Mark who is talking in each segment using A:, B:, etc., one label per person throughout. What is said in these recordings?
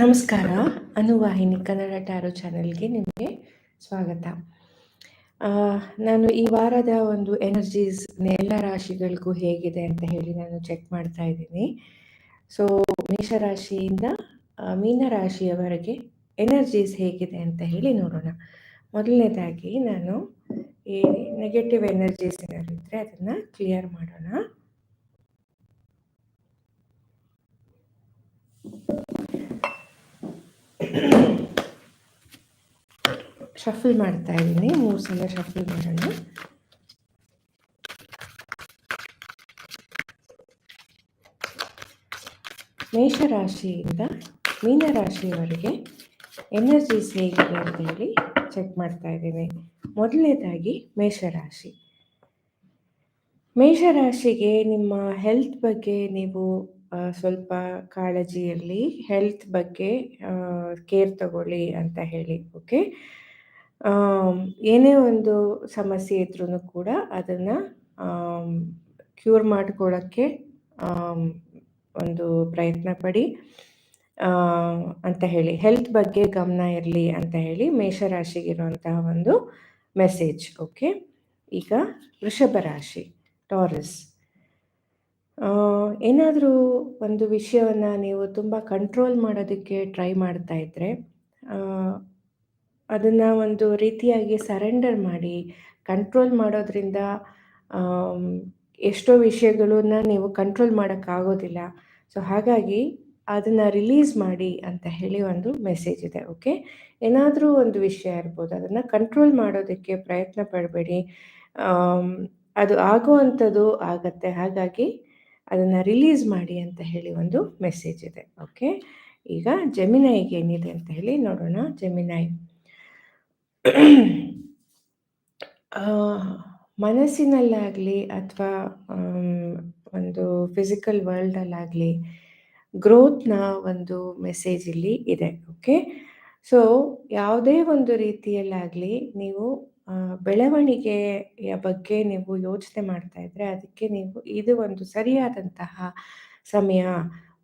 A: ನಮಸ್ಕಾರ. ಅನುವಾಹಿನಿ ಕನ್ನಡ ಟ್ಯಾರೋ ಚಾನೆಲ್ಗೆ ನಿಮಗೆ ಸ್ವಾಗತ. ನಾನು ಈ ವಾರದ ಒಂದು ಎನರ್ಜೀಸ್ ಎಲ್ಲ ರಾಶಿಗಳಿಗೂ ಹೇಗಿದೆ ಅಂತ ಹೇಳಿ ನಾನು ಚೆಕ್ ಮಾಡ್ತಾ ಇದ್ದೀನಿ. ಸೊ ಮೇಷರಾಶಿಯಿಂದ ಮೀನರಾಶಿಯವರೆಗೆ ಮೀನ ರಾಶಿಯವರೆಗೆ ಎನರ್ಜೀಸ್ ಹೇಗಿದೆ ಅಂತ ಹೇಳಿ ನೋಡೋಣ. ಮೊದಲನೇದಾಗಿ ನಾನು ಈ ನೆಗೆಟಿವ್ ಎನರ್ಜೀಸ್ ಏನಾದರೂ ಇದ್ದರೆ ಅದನ್ನು ಕ್ಲಿಯರ್ ಮಾಡೋಣ. ಶಫಲ್ ಮಾಡ್ತಾ ಇದ್ದೀನಿ. ಮೂರು ಸಲ ಶಫಲ್ ಮಾಡೋಣ. ಮೇಷರಾಶಿಯಿಂದ ಮೀನರಾಶಿಯವರೆಗೆ ಎನರ್ಜಿ ಹೇಗಿದೆ ಅಂತ ಹೇಳಿ ಚೆಕ್ ಮಾಡ್ತಾ ಇದ್ದೀನಿ. ಮೊದಲನೇದಾಗಿ ಮೇಷರಾಶಿ. ಮೇಷರಾಶಿಗೆ ನಿಮ್ಮ ಹೆಲ್ತ್ ಬಗ್ಗೆ ನೀವು ಸ್ವಲ್ಪ ಇರಲಿ ಹೆಲ್ತ್ ಬಗ್ಗೆ ಕೇರ್ ತಗೊಳ್ಳಿ ಅಂತ ಹೇಳಿ ಓಕೆ ಏನೇ ಒಂದು ಸಮಸ್ಯೆ ಇದ್ರೂ ಕೂಡ ಅದನ್ನು ಕ್ಯೂರ್ ಮಾಡ್ಕೊಳ್ಳೋಕ್ಕೆ ಒಂದು ಪ್ರಯತ್ನ ಪಡಿ. ಅಂತ ಹೇಳಿ ಹೆಲ್ತ್ ಬಗ್ಗೆ ಗಮನ ಇರಲಿ ಅಂತ ಹೇಳಿ ಮೇಷರಾಶಿಗಿರುವಂತಹ ಒಂದು ಮೆಸೇಜ್ ಓಕೆ ಈಗ ವೃಷಭ ರಾಶಿ ಟಾರಸ್ ಏನಾದರೂ ಒಂದು ವಿಷಯವನ್ನು ನೀವು ತುಂಬ ಕಂಟ್ರೋಲ್ ಮಾಡೋದಕ್ಕೆ ಟ್ರೈ ಮಾಡ್ತಾ ಇದ್ದರೆ ಅದನ್ನು ಒಂದು ರೀತಿಯಾಗಿ ಸರೆಂಡರ್ ಮಾಡಿ ಕಂಟ್ರೋಲ್ ಮಾಡೋದ್ರಿಂದ ಎಷ್ಟೋ ವಿಷಯಗಳನ್ನ ನೀವು ಕಂಟ್ರೋಲ್ ಮಾಡೋಕ್ಕಾಗೋದಿಲ್ಲ. ಸೊ ಹಾಗಾಗಿ ಅದನ್ನು ರಿಲೀಸ್ ಮಾಡಿ ಅಂತ ಹೇಳಿ ಒಂದು ಮೆಸೇಜ್ ಇದೆ ಓಕೆ ಏನಾದರೂ ಒಂದು ವಿಷಯ ಇರ್ಬೋದು, ಅದನ್ನು ಕಂಟ್ರೋಲ್ ಮಾಡೋದಕ್ಕೆ ಪ್ರಯತ್ನ ಪಡಬೇಡಿ. ಅದು ಆಗುವಂಥದ್ದು ಆಗತ್ತೆ. ಹಾಗಾಗಿ ಅದನ್ನು ರಿಲೀಸ್ ಮಾಡಿ ಅಂತ ಹೇಳಿ ಒಂದು ಮೆಸೇಜ್ ಇದೆ. ಓಕೆ ಈಗ ಜಮಿನಾಯಿಗೆ ಏನಿದೆ ಅಂತ ಹೇಳಿ ನೋಡೋಣ. ಜಮಿನಾಯಿ ಮನಸ್ಸಿನಲ್ಲಾಗಲಿ ಅಥವಾ ಒಂದು ಫಿಸಿಕಲ್ ವರ್ಲ್ಡಲ್ಲಾಗಲಿ ಗ್ರೋತ್ನ ಒಂದು ಮೆಸೇಜ್ ಇಲ್ಲಿ ಇದೆ. ಓಕೆ ಸೊ ಯಾವುದೇ ಒಂದು ರೀತಿಯಲ್ಲಾಗಲಿ ನೀವು ಬೆಳವಣಿಗೆಯ ಬಗ್ಗೆ ನೀವು ಯೋಚನೆ ಮಾಡ್ತಾ ಇದ್ರೆ ಅದಕ್ಕೆ ನೀವು ಇದು ಒಂದು ಸರಿಯಾದಂತಹ ಸಮಯ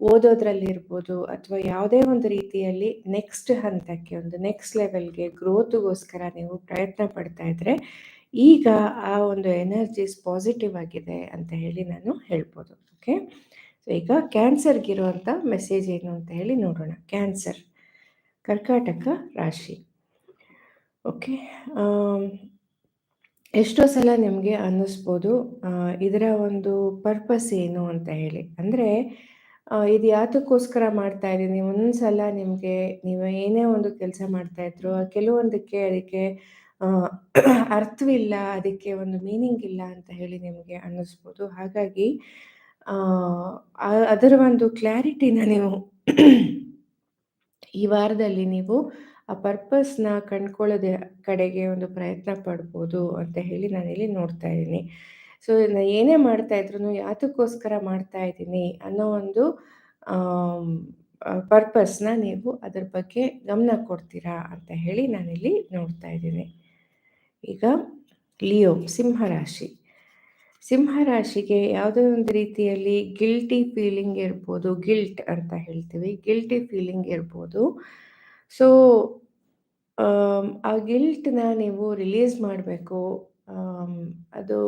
A: ಓದೋದ್ರಲ್ಲಿರ್ಬೋದು ಅಥವಾ ಯಾವುದೇ ಒಂದು ರೀತಿಯಲ್ಲಿ ನೆಕ್ಸ್ಟ್ ಹಂತಕ್ಕೆ ಒಂದು ನೆಕ್ಸ್ಟ್ ಲೆವೆಲ್ಗೆ ಗ್ರೋತ್ಗೋಸ್ಕರ ನೀವು ಪ್ರಯತ್ನ ಪಡ್ತಾ ಇದ್ರೆ ಈಗ ಆ ಒಂದು ಎನರ್ಜೀಸ್ ಪಾಸಿಟಿವ್ ಆಗಿದೆ ಅಂತ ಹೇಳಿ ನಾನು ಹೇಳ್ಬೋದು ಓಕೆ ಸೊ ಈಗ ಕ್ಯಾನ್ಸರ್ಗಿರುವಂಥ ಮೆಸೇಜ್ ಏನು ಅಂತ ಹೇಳಿ ನೋಡೋಣ. ಕ್ಯಾನ್ಸರ್ ಕರ್ಕಾಟಕ ರಾಶಿ. ಓಕೆ ಎಷ್ಟೋ ಸಲ ನಿಮಗೆ ಅನ್ನಿಸ್ಬೋದು ಇದರ ಒಂದು ಪರ್ಪಸ್ ಏನು ಅಂತ ಹೇಳಿ. ಅಂದರೆ ಇದು ಯಾತಕ್ಕೋಸ್ಕರ ಮಾಡ್ತಾ ಇದ್ದೀನಿ ಒಂದೊಂದು ಸಲ ನಿಮಗೆ, ನೀವು ಏನೇ ಒಂದು ಕೆಲಸ ಮಾಡ್ತಾ ಇದ್ರು ಕೆಲವೊಂದಕ್ಕೆ ಅದಕ್ಕೆ ಅರ್ಥವಿಲ್ಲ, ಅದಕ್ಕೆ ಒಂದು ಮೀನಿಂಗ್ ಇಲ್ಲ ಅಂತ ಹೇಳಿ ನಿಮಗೆ ಅನ್ನಿಸ್ಬೋದು. ಹಾಗಾಗಿ ಅದರ ಒಂದು ಕ್ಲಾರಿಟಿನ ನೀವು ಈ ವಾರದಲ್ಲಿ ನೀವು ಆ ಪರ್ಪಸ್ನ ಕಂಡ್ಕೊಳ್ಳೋದೇ ಕಡೆಗೆ ಒಂದು ಪ್ರಯತ್ನ ಪಡ್ಬೋದು ಅಂತ ಹೇಳಿ ನಾನಿಲ್ಲಿ ನೋಡ್ತಾ ಇದ್ದೀನಿ. ಸೊ ಏನೇ ಮಾಡ್ತಾ ಇದ್ರು ಯಾತಕ್ಕೋಸ್ಕರ ಮಾಡ್ತಾ ಇದ್ದೀನಿ ಅನ್ನೋ ಒಂದು ಪರ್ಪಸ್ನ ನೀವು ಅದ್ರ ಬಗ್ಗೆ ಗಮನ ಕೊಡ್ತೀರಾ ಅಂತ ಹೇಳಿ ನಾನಿಲ್ಲಿ ನೋಡ್ತಾ ಇದ್ದೀನಿ. ಈಗ ಲಿಯೋ ಸಿಂಹರಾಶಿ ಸಿಂಹರಾಶಿಗೆ ಯಾವುದೇ ಒಂದು ರೀತಿಯಲ್ಲಿ ಗಿಲ್ಟಿ ಫೀಲಿಂಗ್ ಇರ್ಬೋದು ಗಿಲ್ಟ್ ಅಂತ ಹೇಳ್ತೀವಿ ಗಿಲ್ಟಿ ಫೀಲಿಂಗ್ ಇರ್ಬೋದು. ಸೊ ಆ ಗಿಲ್ಟ್ನ ನೀವು ರಿಲೀಸ್ ಮಾಡಬೇಕು. ಅದು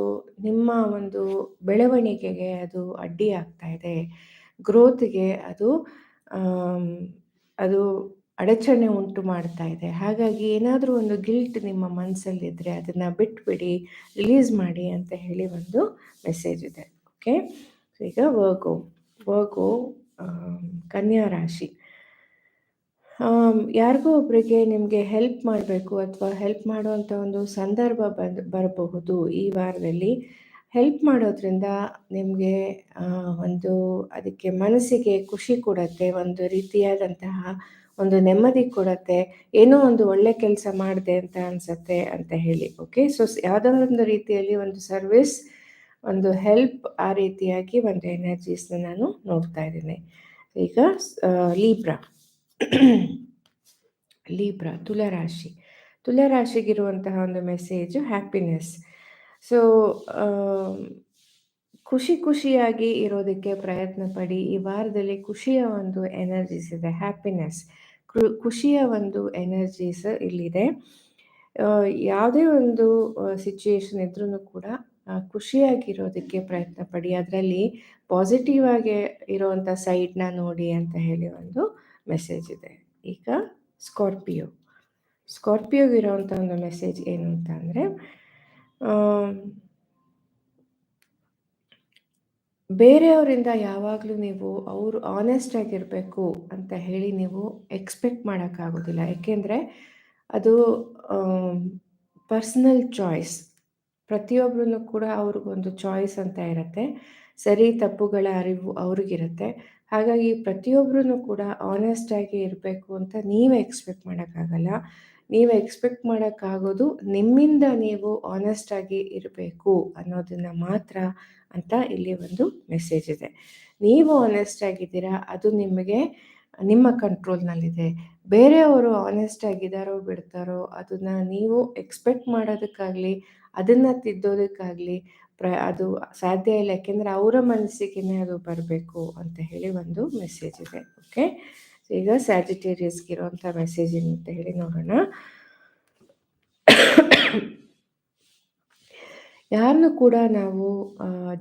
A: ನಿಮ್ಮ ಒಂದು ಬೆಳವಣಿಗೆಗೆ ಅದು ಅಡ್ಡಿ ಆಗ್ತಾ ಇದೆ. ಗ್ರೋತ್ಗೆ ಅದು ಅದು ಅಡಚಣೆ ಉಂಟು ಮಾಡ್ತಾ ಇದೆ. ಹಾಗಾಗಿ ಏನಾದರೂ ಒಂದು ಗಿಲ್ಟ್ ನಿಮ್ಮ ಮನಸ್ಸಲ್ಲಿದ್ದರೆ ಅದನ್ನು ಬಿಟ್ಬಿಡಿ ರಿಲೀಸ್ ಮಾಡಿ ಅಂತ ಹೇಳಿ ಒಂದು ಮೆಸೇಜ್ ಇದೆ. ಓಕೆ ಈಗ ವರ್ಗೋ ವರ್ಗೋ ಕನ್ಯಾ ರಾಶಿ. ಯಾರಿಗೋ ಒಬ್ಬರಿಗೆ ನಿಮಗೆ ಹೆಲ್ಪ್ ಮಾಡಬೇಕು ಅಥವಾ ಹೆಲ್ಪ್ ಮಾಡುವಂಥ ಒಂದು ಸಂದರ್ಭ ಬಂದು, ಬರಬಹುದು ಈ ವಾರದಲ್ಲಿ. ಹೆಲ್ಪ್ ಮಾಡೋದ್ರಿಂದ ನಿಮಗೆ ಒಂದು ಅದಕ್ಕೆ ಮನಸ್ಸಿಗೆ ಖುಷಿ ಕೊಡುತ್ತೆ, ಒಂದು ರೀತಿಯಾದಂತಹ ಒಂದು ನೆಮ್ಮದಿ ಕೊಡುತ್ತೆ, ಏನೋ ಒಂದು ಒಳ್ಳೆ ಕೆಲಸ ಮಾಡಿದೆ ಅಂತ ಅನಿಸುತ್ತೆ ಅಂತ ಹೇಳಿ ಓಕೆ ಸೊ, ಯಾವುದೋ ಒಂದು ರೀತಿಯಲ್ಲಿ ಒಂದು ಸರ್ವಿಸ್ ಒಂದು ಹೆಲ್ಪ್ ಆ ರೀತಿಯಾಗಿ ಒಂದು ಎನರ್ಜೀಸ್ನ ನಾನು ನೋಡ್ತಾ ಇದ್ದೀನಿ. ಈಗ ಲೀಬ್ರಾ ಲೀಬ್ರಾ ತುಲಾರಾಶಿ ತುಲಾರಾಶಿಗಿರುವಂತಹ ಒಂದು ಮೆಸೇಜು ಹ್ಯಾಪಿನೆಸ್ ಸೊ ಖುಷಿ ಖುಷಿಯಾಗಿ ಇರೋದಕ್ಕೆ ಪ್ರಯತ್ನ ಪಡಿ. ಈ ವಾರದಲ್ಲಿ ಖುಷಿಯ ಒಂದು ಎನರ್ಜೀಸ್ ಇದೆ ಹ್ಯಾಪಿನೆಸ್ ಖುಷಿಯ ಒಂದು ಎನರ್ಜೀಸ್ ಇಲ್ಲಿದೆ. ಯಾವುದೇ ಒಂದು ಸಿಚುಯೇಷನ್ ಇದ್ರೂ ಕೂಡ ಖುಷಿಯಾಗಿರೋದಕ್ಕೆ ಪ್ರಯತ್ನ ಪಡಿ. ಅದರಲ್ಲಿ ಪಾಸಿಟಿವ್ ಆಗಿ ಇರೋವಂಥ ಸೈಡ್ನ ನೋಡಿ ಅಂತ ಹೇಳಿ ಒಂದು ಮೆಸೇಜ್ ಇದೆ ಈಗ ಸ್ಕಾರ್ಪಿಯೋ ಸ್ಕಾರ್ಪಿಯೋಗಿರೋವಂಥ ಒಂದು ಮೆಸೇಜ್ ಏನು ಅಂತ ಅಂದರೆ ಬೇರೆಯವರಿಂದ ಯಾವಾಗಲೂ ನೀವು ಅವರು ಆನೆಸ್ಟ್ ಆಗಿರಬೇಕು ಅಂತ ಹೇಳಿ ನೀವು ಎಕ್ಸ್ಪೆಕ್ಟ್ ಮಾಡೋಕ್ಕಾಗೋದಿಲ್ಲ ಏಕೆಂದರೆ ಅದು ಪರ್ಸ್ನಲ್ ಚಾಯ್ಸ್ ಪ್ರತಿಯೊಬ್ಬರೂ ಕೂಡ ಅವ್ರಿಗೊಂದು ಚಾಯ್ಸ್ ಅಂತ ಇರುತ್ತೆ ಸರಿ ತಪ್ಪುಗಳ ಅರಿವು ಅವ್ರಿಗಿರುತ್ತೆ ಹಾಗಾಗಿ ಪ್ರತಿಯೊಬ್ಬರೂ ಕೂಡ ಆನೆಸ್ಟಾಗಿ ಇರಬೇಕು ಅಂತ ನೀವೇ ಎಕ್ಸ್ಪೆಕ್ಟ್ ಮಾಡೋಕ್ಕಾಗಲ್ಲ. ನೀವು ಎಕ್ಸ್ಪೆಕ್ಟ್ ಮಾಡೋಕ್ಕಾಗೋದು ನಿಮ್ಮಿಂದ ನೀವು ಆನೆಸ್ಟಾಗಿ ಇರಬೇಕು ಅನ್ನೋದನ್ನು ಮಾತ್ರ ಅಂತ ಇಲ್ಲಿ ಒಂದು ಮೆಸೇಜ್ ಇದೆ. ನೀವು ಆನೆಸ್ಟ್ ಆಗಿದ್ದೀರಾ, ಅದು ನಿಮಗೆ, ನಿಮ್ಮ ಕಂಟ್ರೋಲ್ನಲ್ಲಿದೆ ಬೇರೆಯವರು ಆನೆಸ್ಟ್ ಆಗಿದ್ದಾರೋ ಬಿಡ್ತಾರೋ, ಅದನ್ನು ನೀವು ಎಕ್ಸ್ಪೆಕ್ಟ್ ಮಾಡೋದಕ್ಕಾಗಲಿ, ಅದನ್ನು ತಿದ್ದೋದಕ್ಕಾಗಲಿ ಪ್ರ ಅದು ಸಾಧ್ಯ ಇಲ್ಲ. ಯಾಕೆಂದರೆ ಅವರ ಮನಸ್ಸಿಗೆ ಅದು ಬರಬೇಕು ಅಂತ ಹೇಳಿ ಒಂದು ಮೆಸೇಜ್ ಇದೆ. ಓಕೆ ಈಗ ಸ್ಯಾಜಿಟೇರಿಯಸ್ಗೆ ಇರುವಂಥ ಮೆಸೇಜ್ ಅಂತ ಹೇಳಿ ನೋಡೋಣ. ಯಾರನ್ನು ಕೂಡ ನಾವು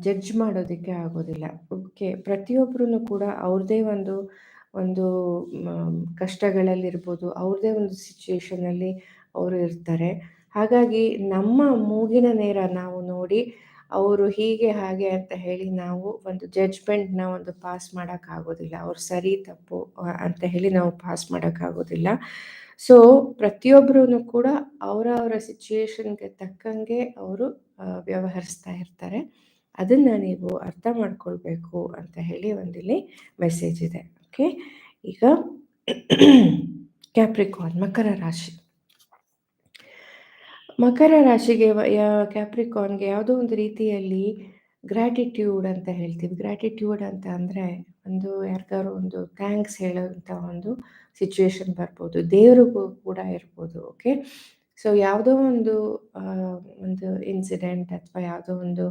A: ಜಡ್ಜ್ ಮಾಡೋದಕ್ಕೆ ಆಗೋದಿಲ್ಲ. ಓಕೆ ಪ್ರತಿಯೊಬ್ಬರೂ ಕೂಡ ಅವ್ರದ್ದೇ ಒಂದು ಒಂದು ಕಷ್ಟಗಳಲ್ಲಿರ್ಬೋದು. ಅವ್ರದ್ದೇ ಒಂದು ಸಿಚುವೇಶನಲ್ಲಿ ಅವರು ಇರ್ತಾರೆ. ಹಾಗಾಗಿ ನಮ್ಮ ಮೂಗಿನ ನೇರ ನಾವು ನೋಡಿ ಅವರು ಹೀಗೆ ಹಾಗೆ ಅಂತ ಹೇಳಿ ನಾವು ಒಂದು ಜಡ್ಜ್ಮೆಂಟ್ನ ಒಂದು ಪಾಸ್ ಮಾಡೋಕ್ಕಾಗೋದಿಲ್ಲ. ಅವ್ರು ಸರಿ, ತಪ್ಪು ಅಂತ ಹೇಳಿ ನಾವು ಪಾಸ್ ಮಾಡೋಕ್ಕಾಗೋದಿಲ್ಲ. ಸೊ ಪ್ರತಿಯೊಬ್ಬರೂ ಕೂಡ ಅವರವರ ಅವರ ಸಿಚುಯೇಷನ್ಗೆ ತಕ್ಕಂಗೆ ಅವರು ವ್ಯವಹರಿಸ್ತಾ ಇರ್ತಾರೆ. ಅದನ್ನು ನೀವು ಅರ್ಥ ಮಾಡ್ಕೊಳ್ಬೇಕು ಅಂತ ಹೇಳಿ ಒಂದಿಲ್ಲಿ ಮೆಸೇಜ್ ಇದೆ. ಓಕೆ ಈಗ ಕ್ಯಾಪ್ರಿಕಾನ್ ಮಕರ ರಾಶಿ. ಮಕರ ರಾಶಿಗೆ ಕ್ಯಾಪ್ರಿಕಾನ್ಗೆ ಯಾವುದೋ ಒಂದು ರೀತಿಯಲ್ಲಿ ಗ್ರ್ಯಾಟಿಟ್ಯೂಡ್ ಅಂತ ಹೇಳ್ತೀವಿ. ಗ್ರ್ಯಾಟಿಟ್ಯೂಡ್ ಅಂತ ಅಂದರೆ ಒಂದು ಯಾರಿಗಾರು ಒಂದು ಥ್ಯಾಂಕ್ಸ್ ಹೇಳೋಂಥ ಒಂದು ಸಿಚುವೇಶನ್ ಬರ್ಬೋದು. ದೇವರಿಗೂ ಕೂಡ ಇರ್ಬೋದು ಓಕೆ ಸೊ ಯಾವುದೋ ಒಂದು ಒಂದು ಇನ್ಸಿಡೆಂಟ್ ಅಥವಾ ಯಾವುದೋ ಒಂದು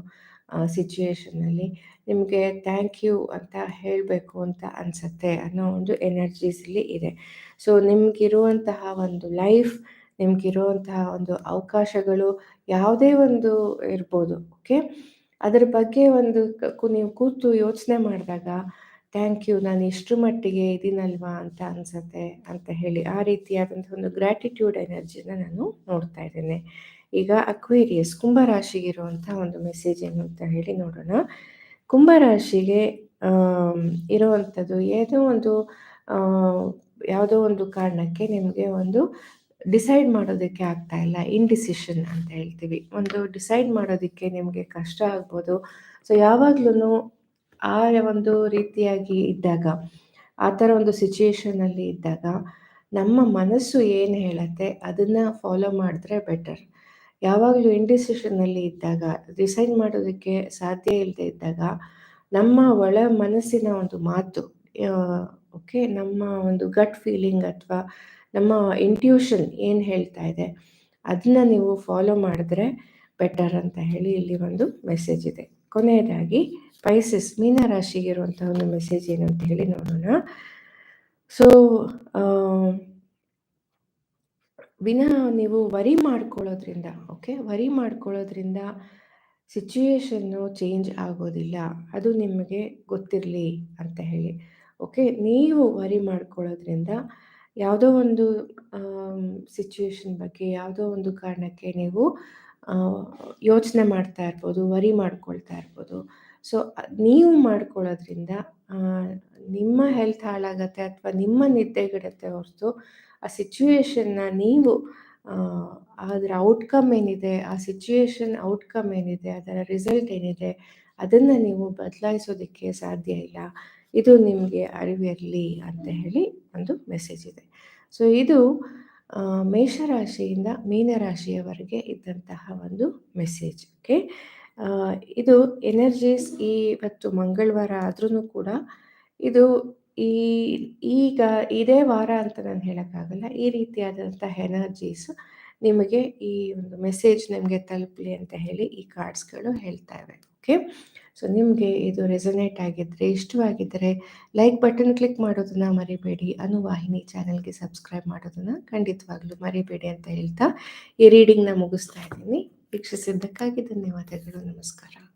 A: ಸಿಚುವೇಶನಲ್ಲಿ ನಿಮಗೆ ಥ್ಯಾಂಕ್ ಯು ಅಂತ ಹೇಳಬೇಕು ಅಂತ ಅನಿಸುತ್ತೆ ಅನ್ನೋ ಒಂದು ಎನರ್ಜೀಸಲ್ಲಿ ಇದೆ. ಸೊ ನಿಮಗಿರುವಂತಹ ಒಂದು ಲೈಫ್ ನಿಮಗಿರುವಂತಹ ಒಂದು ಅವಕಾಶಗಳು ಯಾವುದೇ ಒಂದು ಇರ್ಬೋದು ಓಕೆ ಅದರ ಬಗ್ಗೆ ಒಂದು ನೀವು ಕೂತು ಯೋಚನೆ ಮಾಡಿದಾಗ ಥ್ಯಾಂಕ್ ಯು ನಾನು ಇಷ್ಟು ಮಟ್ಟಿಗೆ ಇದೀನಲ್ವಾ ಅಂತ ಅನಿಸುತ್ತೆ, ಅಂತ ಹೇಳಿ ಆ ರೀತಿಯಾದಂಥ ಒಂದು ಗ್ರ್ಯಾಟಿಟ್ಯೂಡ್ ಎನರ್ಜಿನ ನಾನು ನೋಡ್ತಾ ಇದ್ದೇನೆ. ಈಗ ಅಕ್ವೇರಿಯಸ್ ಕುಂಭರಾಶಿಗಿರುವಂಥ ಒಂದು ಮೆಸೇಜ್ ಏನು ಅಂತ ಹೇಳಿ ನೋಡೋಣ. ಕುಂಭರಾಶಿಗೆ ಇರುವಂಥದ್ದು, ಏನೋ ಒಂದು ಯಾವುದೋ ಒಂದು ಕಾರಣಕ್ಕೆ ನಿಮಗೆ ಒಂದು ಡಿಸೈಡ್ ಮಾಡೋದಕ್ಕೆ ಆಗ್ತಾ ಇಲ್ಲ ಇನ್ಡಿಸಿಷನ್ ಅಂತ ಹೇಳ್ತೀವಿ. ಒಂದು ಡಿಸೈಡ್ ಮಾಡೋದಕ್ಕೆ ನಿಮಗೆ ಕಷ್ಟ ಆಗ್ಬೋದು. ಸೊ ಯಾವಾಗ್ಲೂ ಆ ಒಂದು ರೀತಿಯಾಗಿ ಇದ್ದಾಗ, ಆ ಥರ ಒಂದು ಸಿಚುಯೇಷನಲ್ಲಿ ಇದ್ದಾಗ ನಮ್ಮ ಮನಸ್ಸು ಏನು ಹೇಳುತ್ತೆ ಅದನ್ನು ಫಾಲೋ ಮಾಡಿದ್ರೆ ಬೆಟರ್ ಯಾವಾಗಲೂ ಇಂಡಿಸಿಷನ್ನಲ್ಲಿ ಇದ್ದಾಗ ಡಿಸೈಡ್ ಮಾಡೋದಕ್ಕೆ ಸಾಧ್ಯ ಇಲ್ಲದೆ ಇದ್ದಾಗ ನಮ್ಮ ಒಳ ಮನಸ್ಸಿನ ಒಂದು ಮಾತು ಓಕೆ ನಮ್ಮ ಒಂದು ಗಟ್ ಫೀಲಿಂಗ್ ಅಥವಾ ನಮ್ಮ ಇಂಟ್ಯೂಷನ್ ಏನು ಹೇಳ್ತಾ ಇದೆ ಅದನ್ನ ನೀವು ಫಾಲೋ ಮಾಡಿದ್ರೆ ಬೆಟರ್ ಅಂತ ಹೇಳಿ ಇಲ್ಲಿ ಒಂದು ಮೆಸೇಜ್ ಇದೆ. ಕೊನೆಯದಾಗಿ ಪೈಸಸ್ ಮೀನರಾಶಿಗಿರುವಂಥ ಒಂದು ಮೆಸೇಜ್ ಏನು ಅಂತ ಹೇಳಿ ನೋಡೋಣ. ಸೊ ವಿನ ನೀವು ವರಿ ಮಾಡ್ಕೊಳ್ಳೋದ್ರಿಂದ ಓಕೆ ವರಿ ಮಾಡ್ಕೊಳ್ಳೋದ್ರಿಂದ ಸಿಚುಯೇಷನ್ನು ಚೇಂಜ್ ಆಗೋದಿಲ್ಲ. ಅದು ನಿಮಗೆ ಗೊತ್ತಿರಲಿ ಅಂತ ಹೇಳಿ ಓಕೆ ನೀವು ವರಿ ಮಾಡ್ಕೊಳ್ಳೋದ್ರಿಂದ ಯಾವುದೋ ಒಂದು ಸಿಚುಯೇಷನ್ ಬಗ್ಗೆ ಯಾವುದೋ ಒಂದು ಕಾರಣಕ್ಕೆ ನೀವು ಯೋಚನೆ ಮಾಡ್ತಾ ಇರ್ಬೋದು, ವರಿ ಮಾಡ್ಕೊಳ್ತಾ ಇರ್ಬೋದು. ಸೊ ನೀವು ಮಾಡ್ಕೊಳ್ಳೋದ್ರಿಂದ ನಿಮ್ಮ ಹೆಲ್ತ್ ಹಾಳಾಗತ್ತೆ ಅಥವಾ ನಿಮ್ಮ ನಿದ್ದೆಗಿಡತ್ತೆ ಹೊರತು ಆ ಸಿಚುವೇಶನ್ನ ನೀವು ಅದರ ಔಟ್ಕಮ್ ಏನಿದೆ, ಆ ಸಿಚುವೇಶನ್ ಔಟ್ಕಮ್ ಏನಿದೆ, ಅದರ ರಿಸಲ್ಟ್ ಏನಿದೆ, ಅದನ್ನು ನೀವು ಬದಲಾಯಿಸೋದಕ್ಕೆ ಸಾಧ್ಯ ಇಲ್ಲ. ಇದು ನಿಮಗೆ ಅರಿವಿರಲಿ ಅಂತ ಹೇಳಿ ಒಂದು ಮೆಸೇಜ್ ಇದೆ. ಸೊ ಇದು ಮೇಷರಾಶಿಯಿಂದ ಮೀನರಾಶಿಯವರೆಗೆ ಇದ್ದಂತಹ ಒಂದು ಮೆಸೇಜ್ ಓಕೆ ಇದು ಎನರ್ಜೀಸ್ ಇವತ್ತು ಮಂಗಳವಾರ ಆದ್ರೂ ಕೂಡ ಇದು ಈ, ಈಗ ಇದೇ ವಾರ ಅಂತ ನಾನು ಹೇಳೋಕ್ಕಾಗಲ್ಲ, ಈ ರೀತಿಯಾದಂತಹ ಎನರ್ಜೀಸ್ ನಿಮಗೆ ಈ ಒಂದು ಮೆಸೇಜ್ ನಿಮಗೆ ತಲುಪಲಿ ಅಂತ ಹೇಳಿ ಈ ಕಾರ್ಡ್ಸ್ಗಳು ಹೇಳ್ತಾ ಇವೆ. ಓಕೆ? ಸೊ ನಿಮಗೆ ಇದು ರೆಸನೇಟ್ ಆಗಿದ್ದರೆ ಇಷ್ಟವಾಗಿದ್ದರೆ ಲೈಕ್ ಬಟನ್ ಕ್ಲಿಕ್ ಮಾಡೋದನ್ನು ಮರಿಬೇಡಿ. ಅನುವಾಹಿನಿ ಚಾನಲ್ಗೆ ಸಬ್ಸ್ಕ್ರೈಬ್ ಮಾಡೋದನ್ನು ಖಂಡಿತವಾಗ್ಲೂ ಮರಿಬೇಡಿ ಅಂತ ಹೇಳ್ತಾ ಈ ರೀಡಿಂಗ್ನ ಮುಗಿಸ್ತಾ ಇದ್ದೀನಿ. ವೀಕ್ಷಿಸಿದ್ದಕ್ಕಾಗಿ ಧನ್ಯವಾದಗಳು. ನಮಸ್ಕಾರ.